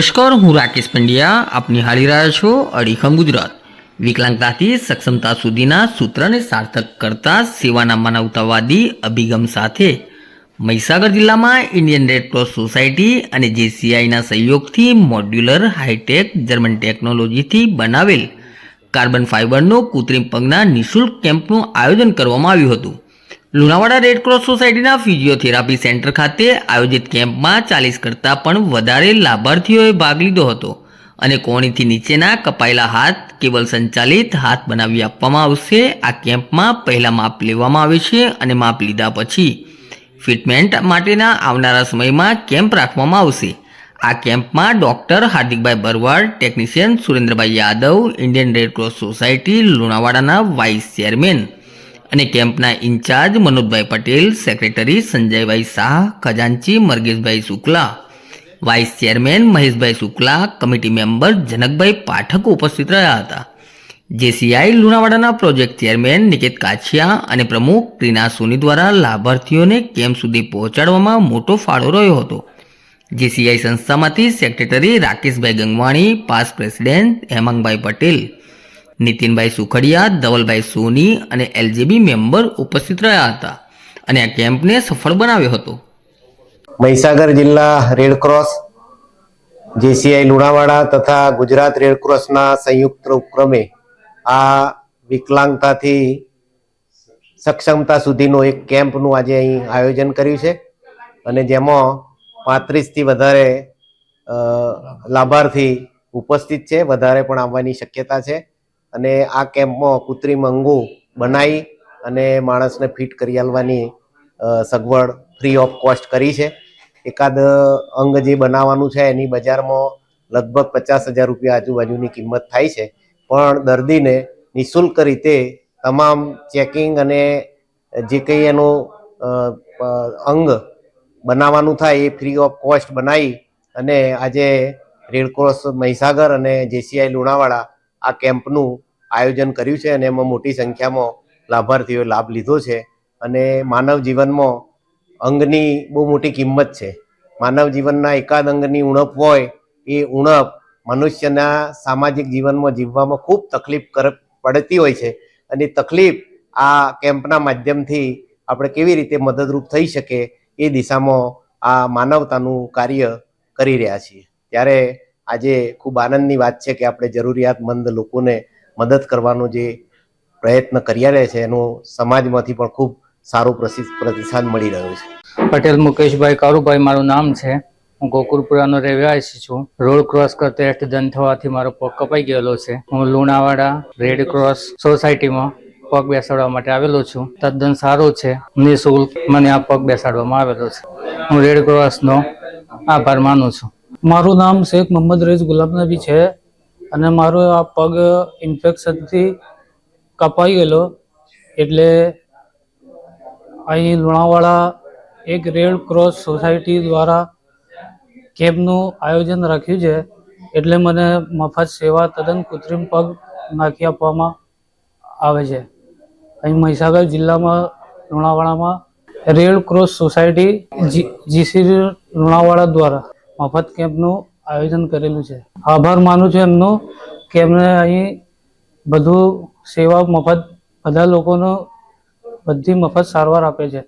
નમસ્કાર, હું રાકેશ પંડ્યા. આપ નિહાળી રહ્યા છો અડીખમ ગુજરાત. વિકલાંગતાથી સક્ષમતા સુધીના સૂત્રને સાર્થક કરતા સેવાના માનવતાવાદી અભિગમ સાથે મહીસાગર જિલ્લામાં ઇન્ડિયન રેડક્રોસ સોસાયટી અને જેસીઆઈના સહયોગથી મોડ્યુલર હાઈટેક જર્મન ટેકનોલોજીથી બનાવેલ કાર્બન ફાઇબરનો કૃત્રિમ પગના નિઃશુલ્ક કેમ્પનું આયોજન કરવામાં આવ્યું હતું. લુણાવાડા રેડક્રોસ સોસાયટીના ફિઝિયોથેરાપી સેન્ટર ખાતે આયોજિત કેમ્પમાં ચાલીસ કરતાં પણ વધારે લાભાર્થીઓએ ભાગ લીધો હતો અને કોણીથી નીચેના કપાયેલા હાથ કેબલ સંચાલિત હાથ બનાવી આપવામાં આવશે. આ કેમ્પમાં પહેલાં માપ લેવામાં આવે છે અને માપ લીધા પછી ફિટમેન્ટ માટેના આવનારા સમયમાં કેમ્પ રાખવામાં આવશે. આ કેમ્પમાં doctor Hardikbhai Barwad, technician Surendrabhai Yadav, Indian red cross society, લુણાવાડાના vice chairman અને કેમ્પના in charge Manojbhai Patel, secretary Sanjaybhai Shah, ખજાનચી Margeshbhai Shukla, vice chairman Maheshbhai Shukla, committee member Janakbhai Pathak ઉપસ્થિત રહ્યા હતા. જેસીઆઈ લુણાવાડાના project chairman Niket Kachhiya અને પ્રમુખ રીના સોની દ્વારા લાભાર્થીઓને camp સુધી પહોંચાડવામાં મોટો ફાળો રહ્યો હતો. JCI સંસ્થામાંથી secretary Rakeshbhai Gangwani past president Hemangbhai Patel Nitinbhai Sukhadia, Dhavalbhai Soni અને એલજીબી મેમ્બર ઉપસ્થિત રહ્યા હતા અને આ કેમ્પને સફળ બનાવ્યો હતો. મહીસાગર જિલ્લા રેડક્રોસ જેસીઆઈ લુણાવાડા તથા ગુજરાત રેડક્રોસના સંયુક્ત ઉપક્રમે આ વિકલાંગતાથી સક્ષમતા સુધીનો એક કેમ્પનું આજે અહીં આયોજન કર્યું છે અને જેમાં પાંત્રીસથી વધારે લાભાર્થી ઉપસ્થિત છે. વધારે પણ આવવાની શક્યતા છે. અને આ કેમ્પમાં કૃત્રિમ અંગો બનાવી અને માણસને ફિટ કરી આલવાની સગવડ ફ્રી ઓફ કોસ્ટ કરી છે. એકાદ અંગ જે બનાવવાનું છે એની બજારમાં લગભગ પચાસ હજાર રૂપિયા આજુબાજુની કિંમત થાય છે. પણ દર્દીને નિઃશુલ્ક રીતે તમામ ચેકિંગ અને જે કંઈ એનું અંગ બનાવવાનું થાય એ ફ્રી ઓફ કોસ્ટ બનાવી અને આજે રેડક્રોસ મહીસાગર અને જેસીઆઈ લુણાવાડા આ કેમ્પનું આયોજન કર્યું છે અને એમાં મોટી સંખ્યામાં લાભાર્થીઓએ લાભ લીધો છે. અને માનવ જીવનમાં અંગની બહુ મોટી કિંમત છે. માનવ જીવનના એકાદ અંગની ઉણપ હોય, એ ઉણપ મનુષ્યના સામાજિક જીવનમાં જીવવામાં ખૂબ તકલીફ કર, પડતી હોય છે. અને તકલીફ આ કેમ્પના માધ્યમથી આપણે કેવી રીતે મદદરૂપ થઈ શકે એ દિશામાં આ માનવતાનું કાર્ય કરી રહ્યા છીએ. ત્યારે આજે ખૂબ આનંદની વાત છે કે આપણે જરૂરિયાતમંદ લોકોને મદદ કરવાનો જે પ્રયત્ન કર્યા રહે છે, એનો સમાજમાંથી પણ ખૂબ સારો પ્રતિસાદ મળી રહ્યો છે. પટેલ મુકેશભાઈ કારુભાઈ મારું નામ છે. હું ગોકુળપુરાનો રહેવાસી છું. રોડ ક્રોસ કરતા એક્સિડન્ટ થવાથી મારો પગ કપાઈ ગયેલો છે. હું લુણાવાડા રેડ ક્રોસ સોસાયટીમાં પગ બેસાડવા માટે આવેલો છું. તદ્દન સારો છે. નિઃશુલ્ક મને આ પગ બેસાડવામાં આવેલો છે. હું રેડ ક્રોસનો આભાર માનું છું. મારું નામ શેખ મોહમ્મદ રઈસ ગુલાબનબી છે અને મારો આ પગ ઇન્ફેક્શનથી કપાઈ ગયેલો. એટલે અહીં લુણાવાડા એક રેડ ક્રોસ સોસાયટી દ્વારા કેમ્પનું આયોજન રાખ્યું છે. એટલે મને મફત સેવા તદ્દન કૃત્રિમ પગ નાખી આપવામાં આવે છે. અહીં મહીસાગર જિલ્લામાં લુણાવાડામાં red cross society GC Lunawada દ્વારા મફત કેમ્પનું આયોજન કરેલું છે. આભાર માનું છું એમનો કે એમને અહીં બધું સેવા મફત, બધા લોકોનો બધી મફત સારવાર આપે છે.